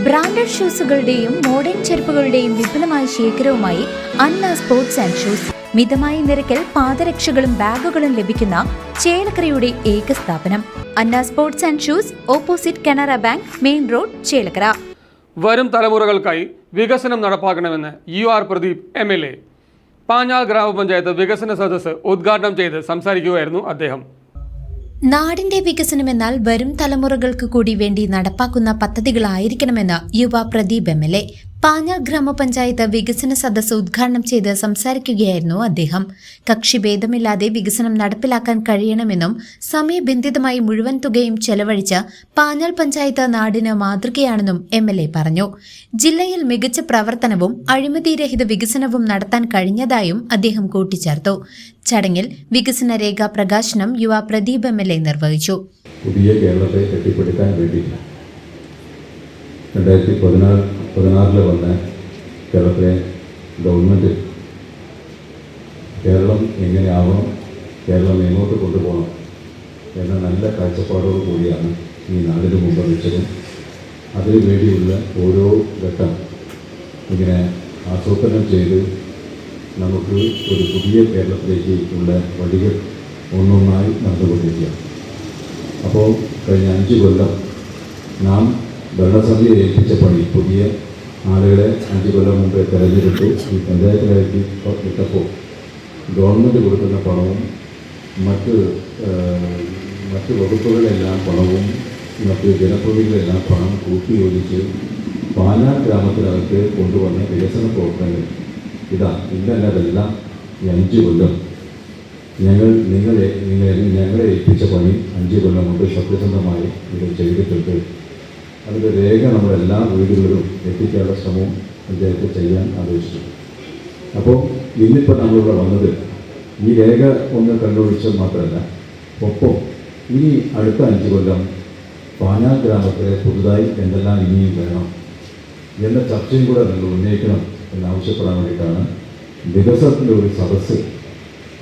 Branded ഷൂസുകളുടെയും modern ചെരുപ്പുകളുടെയും വിപുലമായ ശേഖരവുമായി അന്ന സ്പോർട്സ് ആൻഡ് ഷൂസ്. മിതമായ നിരക്കിൽ പാദരക്ഷകളും ബാഗുകളും ലഭിക്കുന്ന ചേലക്കരയുടെ ഏക സ്ഥാപനം. Anna sports and shoes opposite Canara bank main road Chelakkara. വരും തലമുറകൾക്കായി വികസനം നടപ്പാക്കണമെന്ന് U R Pradeep M L A. Panjal ഗ്രാമപഞ്ചായത്ത് വികസന സദസ്സ് ഉദ്ഘാടനം ചെയ്ത് സംസാരിക്കുകയായിരുന്നു അദ്ദേഹം. നാടിന്റെ വികസനമെന്നാൽ വരും തലമുറകൾക്ക് കൂടി വേണ്ടി നടപ്പാക്കുന്ന പദ്ധതികളായിരിക്കണമെന്ന് യുവ Pradeep M L A Panjal ഗ്രാമപഞ്ചായത്ത് വികസന സദസ് ഉദ്ഘാടനം ചെയ്ത് സംസാരിക്കുകയായിരുന്നു അദ്ദേഹം. കക്ഷിഭേദമില്ലാതെ വികസനം നടപ്പിലാക്കാൻ കഴിയണമെന്നും സമയബന്ധിതമായി മുഴുവൻ തുകയും ചെലവഴിച്ച് പാഞ്ഞാൾ പഞ്ചായത്ത് നാടിന് മാതൃകയാണെന്നും എം പറഞ്ഞു. ജില്ലയിൽ മികച്ച പ്രവർത്തനവും അഴിമതിരഹിത വികസനവും നടത്താൻ കഴിഞ്ഞതായും അദ്ദേഹം കൂട്ടിച്ചേർത്തു. ചടങ്ങിൽ വികസന രേഖ പ്രകാശനം യുവ പ്രദീപ് എം നിർവഹിച്ചു. പുതിയ കേരളത്തെ കെട്ടിപ്പടുക്കാൻ വേണ്ടിയില്ല. രണ്ടായിരത്തി പതിനാറ് പതിനാറിൽ വന്ന കേരളത്തിലെ ഗവൺമെന്റ് കേരളം എങ്ങനെയാവണം കേരളം എങ്ങോട്ട് കൊണ്ടുപോകണം എന്ന നല്ല കാഴ്ചപ്പാടോട് കൂടിയാണ് ഈ നാടിന് മുമ്പ് വെച്ചതും. അതിനു വേണ്ടിയുള്ള ഓരോ ഘട്ടം ഇങ്ങനെ ആസൂത്രണം ചെയ്ത് നമുക്ക് ഒരു പുതിയ കേരളത്തിലേക്ക് ഉള്ള വഴികൾ ഒന്നൊന്നായി നടന്നുകൊണ്ടിരിക്കുകയാണ്. അപ്പോൾ കഴിഞ്ഞ അഞ്ച് കൊല്ലം നാം ഭരണസമിതിയെ ഏൽപ്പിച്ച പണി. പുതിയ ആളുകളെ അഞ്ച് കൊല്ലം മുമ്പേ തെരഞ്ഞെടുത്തു. ഈ പഞ്ചായത്തിലേക്ക് ഇട്ടപ്പോൾ ഗവൺമെന്റ് കൊടുക്കുന്ന പണവും മറ്റ് മറ്റ് വകുപ്പുകളെല്ലാം പണവും മറ്റ് ജനപ്രതിനിധികളെല്ലാം പണം കൂട്ടിയോജിച്ച് പാലാ ഗ്രാമത്തിനകത്ത് കൊണ്ടുവന്ന വികസന പ്രവർത്തനങ്ങൾ. ഇതാ ഇന്നല്ലതെല്ലാം ഈ അഞ്ച് കൊല്ലം. ഞങ്ങൾ നിങ്ങളെ നിങ്ങളെ ഞങ്ങളെ ഏൽപ്പിച്ച പണി അഞ്ച് കൊല്ലം കൊണ്ട് സത്യസന്ധമായി ഇത് ചെയ്തിട്ടുണ്ട്. അതിന്റെ രേഖ നമ്മുടെ എല്ലാ വീടുകളിലും എത്തിക്കാനുള്ള ശ്രമവും അദ്ദേഹത്തെ ചെയ്യാൻ ആലോചിച്ചു അപ്പോൾ ഇന്നിപ്പോൾ നമ്മളിവിടെ വന്നത് ഈ രേഖ ഒന്ന് കണ്ടുപിടിച്ചത് മാത്രമല്ല ഒപ്പം ഇനി അടുത്ത അഞ്ച് കൊല്ലം പാനാ ഗ്രാമത്തിലെ പുതുതായി എന്തെല്ലാം ഇനിയും വേണം എന്ന ചർച്ചയും കൂടെ നിങ്ങൾ ഉന്നയിക്കണം എന്നാവശ്യപ്പെടാൻ വേണ്ടിയിട്ടാണ് വികസനത്തിന്റെ ഒരു സദസ്സ്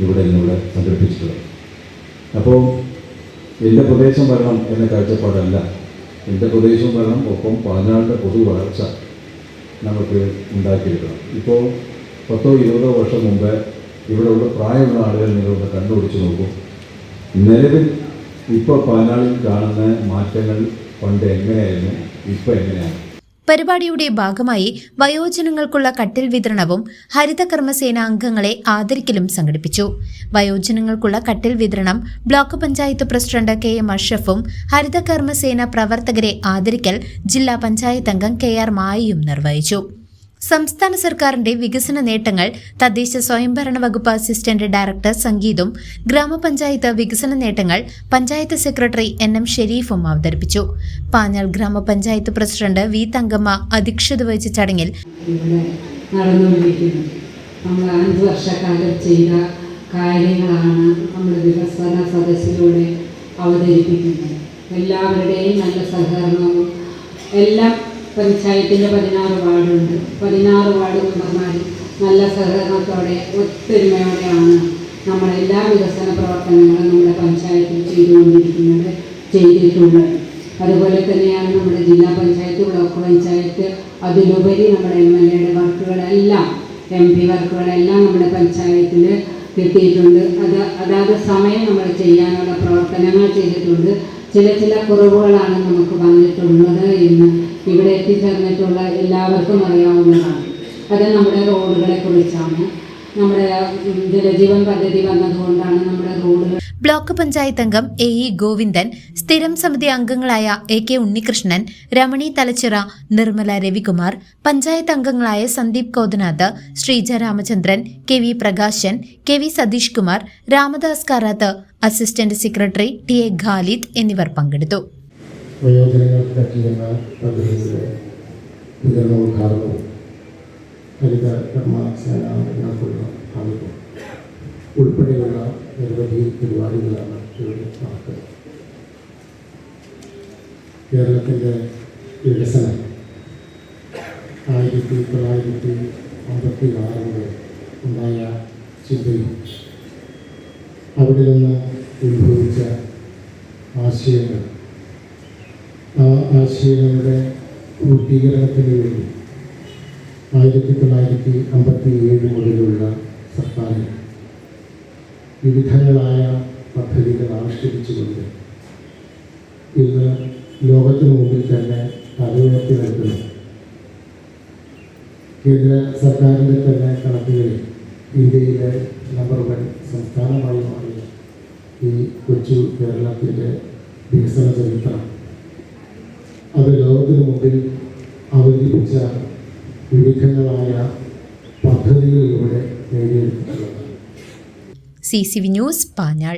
ഇവിടെ ഇന്നിവിടെ സംഘടിപ്പിച്ചിട്ടുള്ളത്. അപ്പോൾ എന്റെ പ്രദേശം വരണം എന്ന കാഴ്ചപ്പാടല്ല എന്റെ പ്രദേശവും വരണം ഒപ്പം പാഞ്ഞാളിന്റെ പൊതു വളർച്ച നമുക്ക് ഉണ്ടാക്കിയെടുക്കണം. ഇപ്പോൾ പത്തോ ഇരുപതോ വർഷം മുമ്പ് ഇവിടെയുള്ള പ്രായമുള്ള ആളുകൾ നിങ്ങളൊന്ന് കണ്ടുപിടിച്ച് നോക്കും. നിലവിൽ ഇപ്പോൾ പതിനാളിൽ കാണുന്ന മാറ്റങ്ങൾ പണ്ട് എങ്ങനെയായിരുന്നു? ഇപ്പോൾ എങ്ങനെയാണ്? പരിപാടിയുടെ ഭാഗമായി വയോജനങ്ങൾക്കുള്ള കട്ടിൽ വിതരണവും ഹരിത ഹരിതകർമ്മസേന അംഗങ്ങളെ ആദരിക്കലും സംഘടിപ്പിച്ചു. വയോജനങ്ങൾക്കുള്ള കട്ടിൽ വിതരണം block panchayat president K M അഷ്റഫും ഹരിതകർമ്മസേന പ്രവർത്തകരെ ആദരിക്കൽ ജില്ലാ പഞ്ചായത്ത് അംഗം കെ ആർ മായയും നിർവഹിച്ചു. സംസ്ഥാന സർക്കാരിന്റെ വികസന നേട്ടങ്ങൾ തദ്ദേശ സ്വയംഭരണ വകുപ്പ് അസിസ്റ്റന്റ് ഡയറക്ടർ സംഗീതും ഗ്രാമപഞ്ചായത്ത് വികസന നേട്ടങ്ങൾ പഞ്ചായത്ത് സെക്രട്ടറി എൻ എം ഷെരീഫും അവതരിപ്പിച്ചു. പാഞ്ഞാൾ ഗ്രാമപഞ്ചായത്ത് പ്രസിഡന്റ് വി തങ്കമ്മ അധ്യക്ഷത വഹിച്ച ചടങ്ങിൽ നമ്മൾ വർഷക്കാലം ചെയ്ത കാര്യങ്ങളാണ് വികസന അവതരിപ്പിക്കുന്നത്. എല്ലാവരുടെയും നല്ല സഹകരണവും എല്ലാം പഞ്ചായത്തിന്റെ പതിനാറ് വാർഡുണ്ട്. പതിനാറ് വാർഡ് മെമ്പർമാർ നല്ല സഹകരണത്തോടെ ഒത്തൊരുമയോടെയാണ് നമ്മളെല്ലാ വികസന പ്രവർത്തനങ്ങളും നമ്മുടെ പഞ്ചായത്തിൽ ചെയ്തുകൊണ്ടിരിക്കുന്നത് ചെയ്തിട്ടുള്ളത്. അതുപോലെ തന്നെയാണ് നമ്മുടെ ജില്ലാ പഞ്ചായത്ത് ബ്ലോക്ക് പഞ്ചായത്ത് അതിലുപരി നമ്മുടെ എം എൽ എയുടെ വർക്കുകളെല്ലാം എം പി വർക്കുകളെല്ലാം നമ്മുടെ പഞ്ചായത്തിൽ കിട്ടിയിട്ടുണ്ട്. അത് അതാത് സമയം നമ്മൾ ചെയ്യാനുള്ള പ്രവർത്തനങ്ങൾ ചെയ്തിട്ടുണ്ട്. ചില ചില കുറവുകളാണ് നമുക്ക് വന്നിട്ടുള്ളത് എന്ന് ഇവിടെ എത്തിച്ചേർന്നിട്ടുള്ള എല്ലാവർക്കും അറിയാവുന്നതാണ്. അത് നമ്മുടെ റോഡുകളെ കുറിച്ചാണ്. നമ്മുടെ ജലജീവൻ പദ്ധതി വന്നതുകൊണ്ടാണ് നമ്മുടെ റോഡുകൾ ബ്ലോക്ക് പഞ്ചായത്ത് അംഗം എ ഇ ഗോവിന്ദൻ സ്ഥിരം സമിതി അംഗങ്ങളായ എ കെ ഉണ്ണികൃഷ്ണൻ രമണി തലച്ചിറ നിർമ്മല രവികുമാർ പഞ്ചായത്ത് അംഗങ്ങളായ Sandeep Kothanath Sreeja Ramachandran K V Prakashan K V Satheesh Kumar Ramadas Karath assistant secretary T A Khalid എന്നിവർ പങ്കെടുത്തു. വയോജനങ്ങൾക്ക് പറ്റിയിരുന്ന പദ്ധതിയുടെ വിതരണോദ്ഘാടനവും ഹരിത കർമ്മ സേനാംഗങ്ങൾക്കുള്ള ആളുകൾ ഉൾപ്പെടെയുള്ള നിരവധി പരിപാടികളാണ് ഇവിടെ നടക്കുന്നത് കേരളത്തിന്റെ വികസനം ആയിരത്തി തൊള്ളായിരത്തി അമ്പത്തി ആറ് ഉണ്ടായ ചിന്തയും അവിടെ നിന്ന് ഉത്ഭവിച്ച ആശയങ്ങൾ. ആ ആശയങ്ങളുടെ പൂർത്തി പൂർത്തീകരണത്തിന് വേണ്ടി ആയിരത്തി തൊള്ളായിരത്തി അമ്പത്തി ഏഴ് മുതലുള്ള സർക്കാർ വിവിധങ്ങളായ പദ്ധതികൾ ആവിഷ്കരിച്ചുകൊണ്ട് ഇന്ന് ലോകത്തിനു മുമ്പിൽ തന്നെ തലയുയർത്തി നിൽക്കുന്നു. കേന്ദ്ര സർക്കാരിന്റെ തന്നെ കണക്കുകളിൽ ഇന്ത്യയിലെ നമ്പർ വൺ സംസ്ഥാനമായി മാറിയ ഈ കൊച്ചു കേരളത്തിന്റെ വികസന ചരിത്രം. അത് ലോകത്തിനു മുമ്പിൽ അവതരിപ്പിച്ച വിവിധങ്ങളായ പദ്ധതികളിലൂടെ നേടിയെടുത്തിട്ടുള്ളത്. C C V news Panjal.